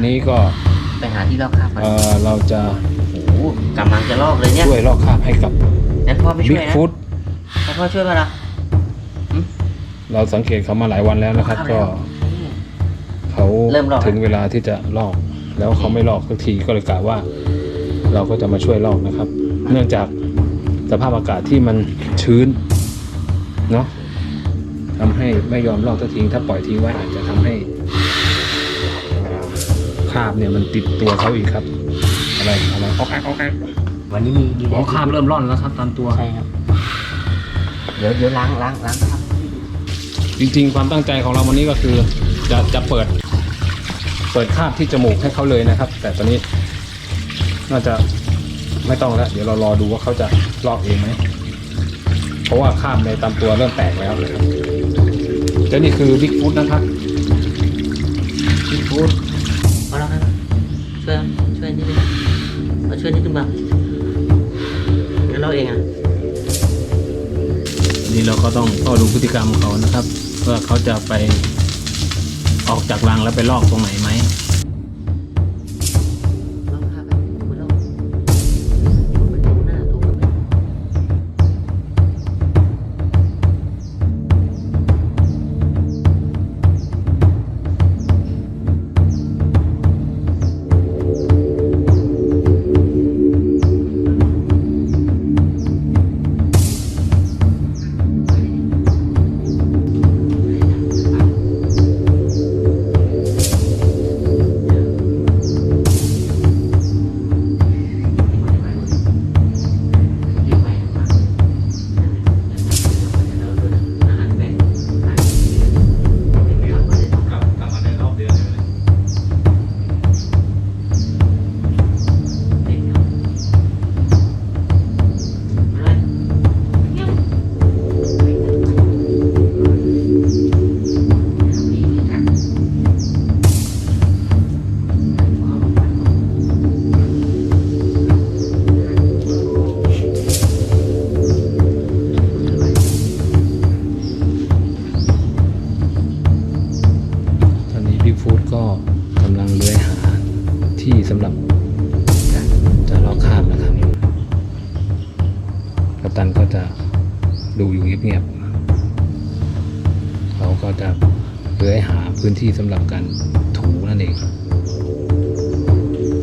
วันนี้ก็ไปหาที่ลอกคราบก่อนเอ่อเราจะโอ้โหกำลังจะลอกเลยเนี่ยช่วยลอกคราบให้กับงั้นพ่อไม่ช่บิ๊วยกนะฟุตให้พ่อช่วยป่ะล่ะเราสังเกตเขามาหลายวันแล้วนะครับ ก็เขาเริ่มลอกถึงเวลาที่จะลอก แล้วเขาไม่ลอกสักทีก็เลยกล่าวว่า เราก็จะมาช่วยลอกนะครับ เนื่องจากสภาพอากาศที่มันชื้นเนาะทำให้ไม่ยอมลอกสักทีถ้าปล่อยทิ้งไว้อาจจะทำให้คราบเนี่ยมันติดตัวเขาอีกครับ อะไรอะไรออกแอกออกแอกวันนี้มีมีอ๋อคราบเริ่มร่อนแล้วครับตามตัวใช่ครับ เดี๋ยวเดี๋ยวล้างล้างล้างครับ จริงๆ ความตั้งใจของเราวันนี้ก็คือ จะจะเปิด เปิดคราบที่จมูกให้เขาเลยนะครับ แต่ตอนนี้น่าจะไม่ต้องแล้ว เดี๋ยวเรารอดูว่าเขาจะลอกเองไหม เพราะว่าคราบในตามตัวเริ่มแตกแล้วนะครับและนี่คือบิ๊กฟุตนะครับบิ๊กฟุต เอาแล้วครับช่วยช่วยนิดนึงมาช่วยนิดนึงบ้างงั้นเราเองอะนี่เราก็ต้องเฝ้าดูพฤติกรรมเขานะครับว่าเขาจะไปออกจากรังแล้วไปลอกตรงไหนไหม บิ๊กฟูดก็กำลังเลื้อยหาที่สำหรับจะลอกคาบนะครับกัปตันก็จะดูอยู่เงียบๆเขาก็จะเลื้อยหาพื้นที่สำหรับการถูนั่นเอง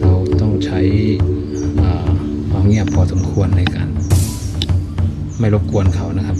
เราต้องใช้ความเงียบพอสมควรในการ ไม่รบกวนเขานะครับ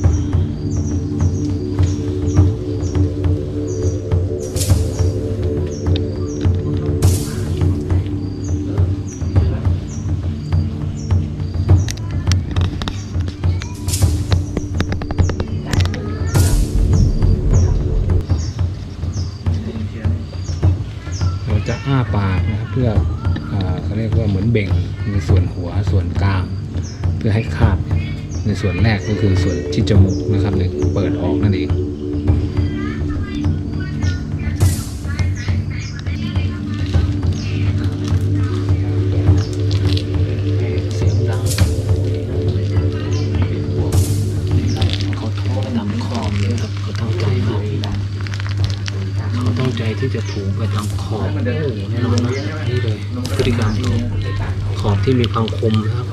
ที่มีความคมนะครับ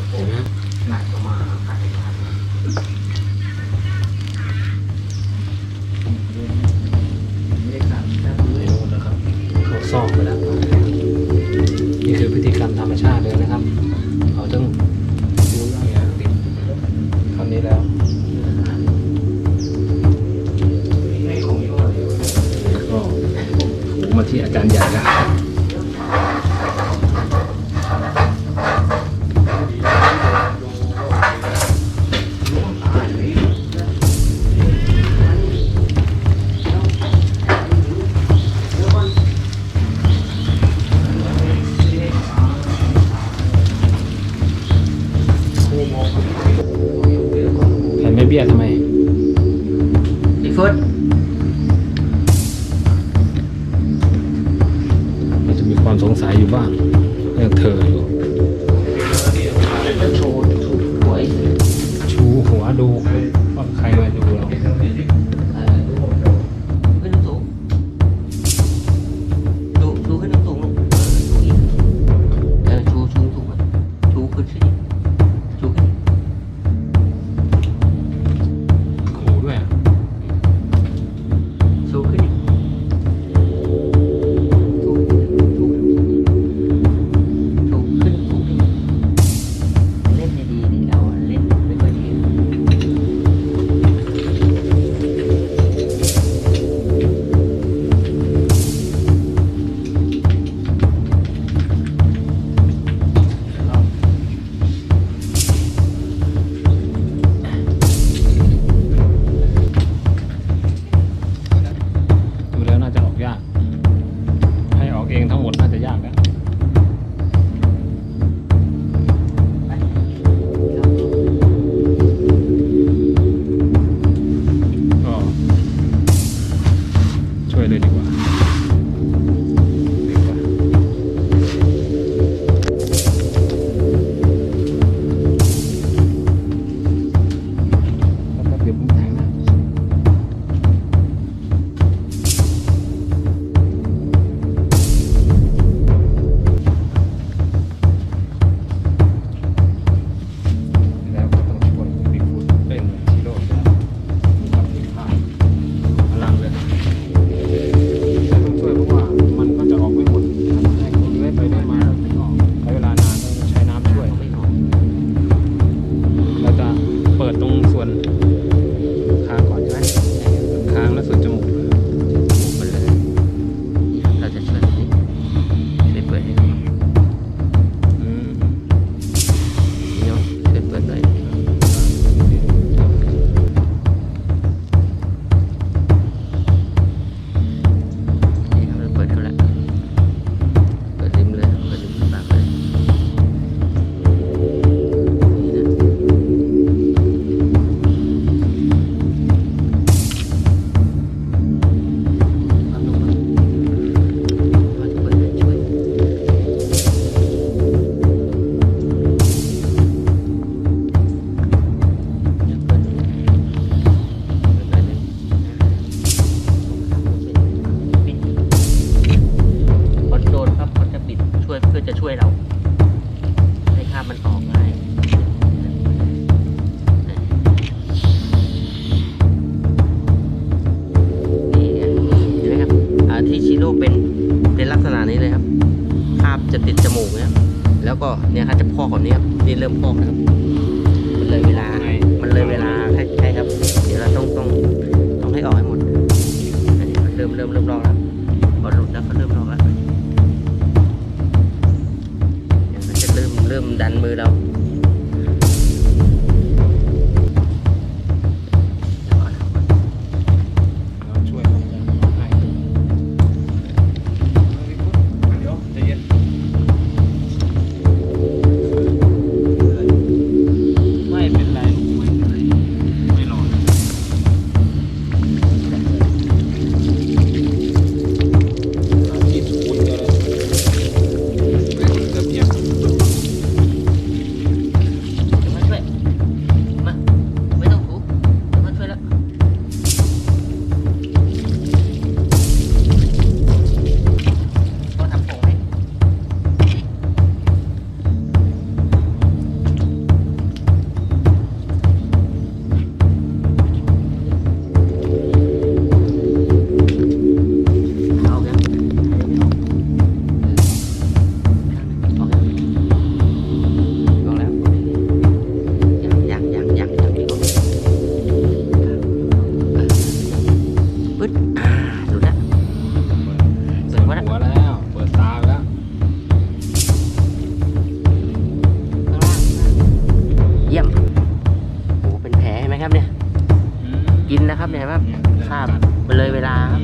ะครับเนี่ยครับคาบไปเลยเวลาครับ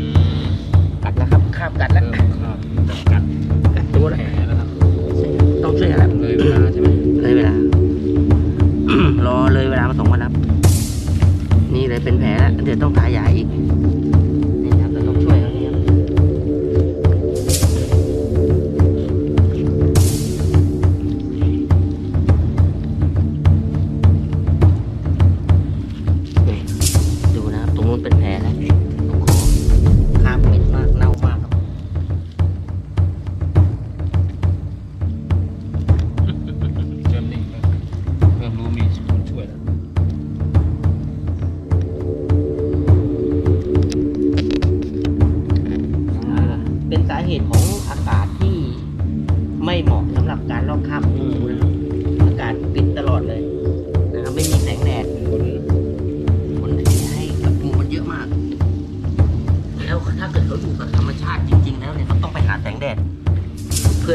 กัดแล้วครับคาบกัดแล้วกัดตัวแผลแล้วครับต้องช่วยแล้วเลยเวลาใช่ไหมเลยเวลารอเลยเวลามาสองวันครับนี่เลยเป็นแผลแล้วเดี๋ยวต้องทายาอีก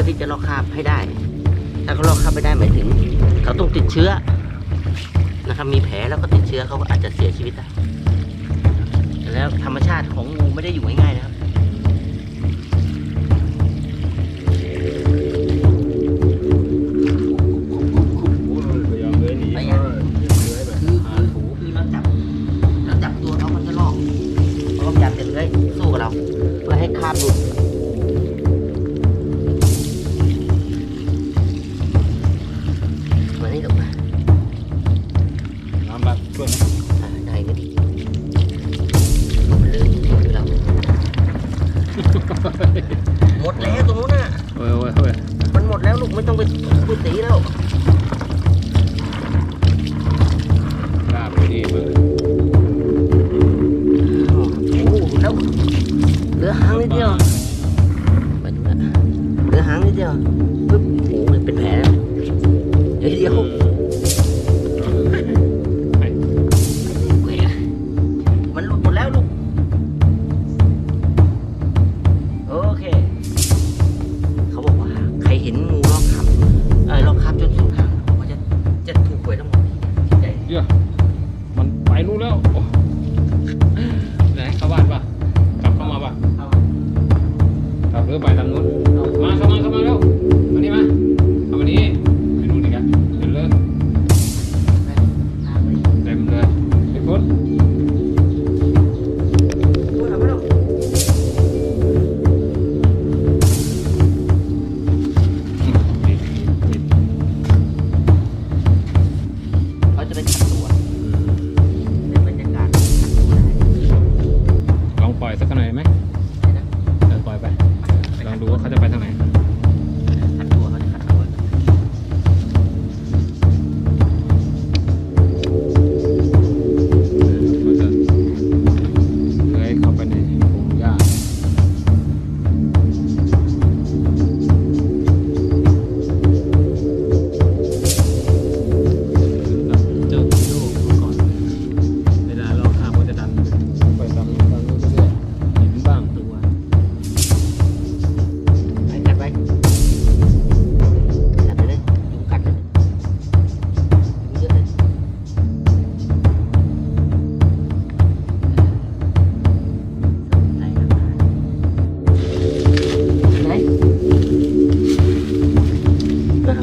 ที่จะลอกคาบให้ได้ ถ้าเขาลอกคาบไม่ได้หมายถึง เขาต้องติดเชื้อนะครับมีแผลแล้วก็ติดเชื้อเขาก็อาจจะเสียชีวิตได้แล้วธรรมชาติของงูไม่ได้อยู่ง่ายๆนะครับ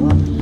Дякую.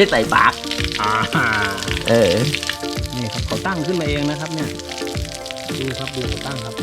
ไม่ใส่ปาก อ่าเออ นี่ครับเขาตั้งขึ้นมาเองนะครับ เนี่ย ดูครับดูเขาตั้งครับ